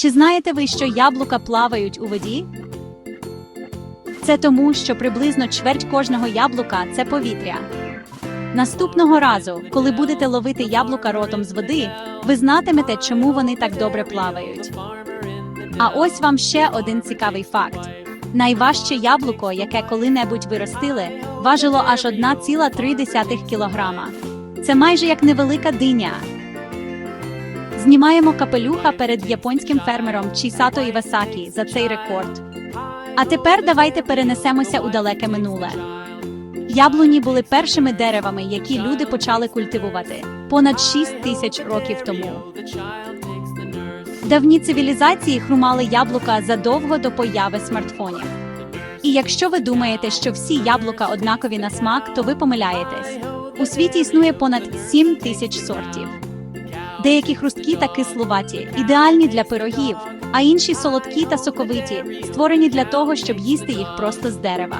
Чи знаєте ви, що яблука плавають у воді? Це тому, що приблизно чверть кожного яблука це повітря. Наступного разу, коли будете ловити яблука ротом з води, ви знатимете, чому вони так добре плавають. А ось вам ще один цікавий факт: найважче яблуко, яке коли-небудь виростили, важило аж 1,3 кілограма. Це майже як невелика диня. Знімаємо капелюха перед японським фермером Чісато Івасакі за цей рекорд. А тепер давайте перенесемося у далеке минуле. Яблуні були першими деревами, які люди почали культивувати понад 6 тисяч років тому. Давні цивілізації хрумали яблука задовго до появи смартфонів. І якщо ви думаєте, що всі яблука однакові на смак, то ви помиляєтесь. У світі існує понад 7 тисяч сортів. Деякі хрусткі та кислуваті, ідеальні для пирогів, а інші солодкі та соковиті, створені для того, щоб їсти їх просто з дерева.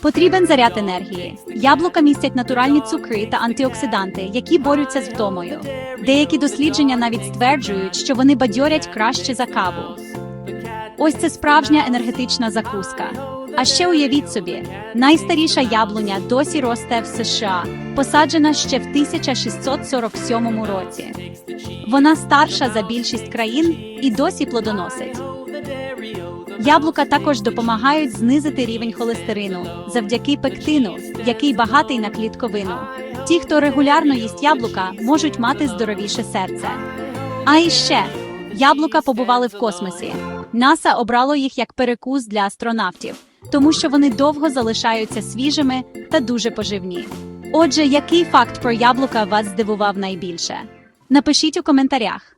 Потрібен заряд енергії. Яблука містять натуральні цукри та антиоксиданти, які борються з втомою. Деякі дослідження навіть стверджують, що вони бадьорять краще за каву. Ось це справжня енергетична закуска. А ще уявіть собі, найстаріша яблуня досі росте в США, посаджена ще в 1647 році. Вона старша за більшість країн і досі плодоносить. Яблука також допомагають знизити рівень холестерину завдяки пектину, який багатий на клітковину. Ті, хто регулярно їсть яблука, можуть мати здоровіше серце. А іще яблука побували в космосі. НАСА обрало їх як перекус для астронавтів, тому що вони довго залишаються свіжими та дуже поживні. Отже, який факт про яблука вас здивував найбільше? Напишіть у коментарях.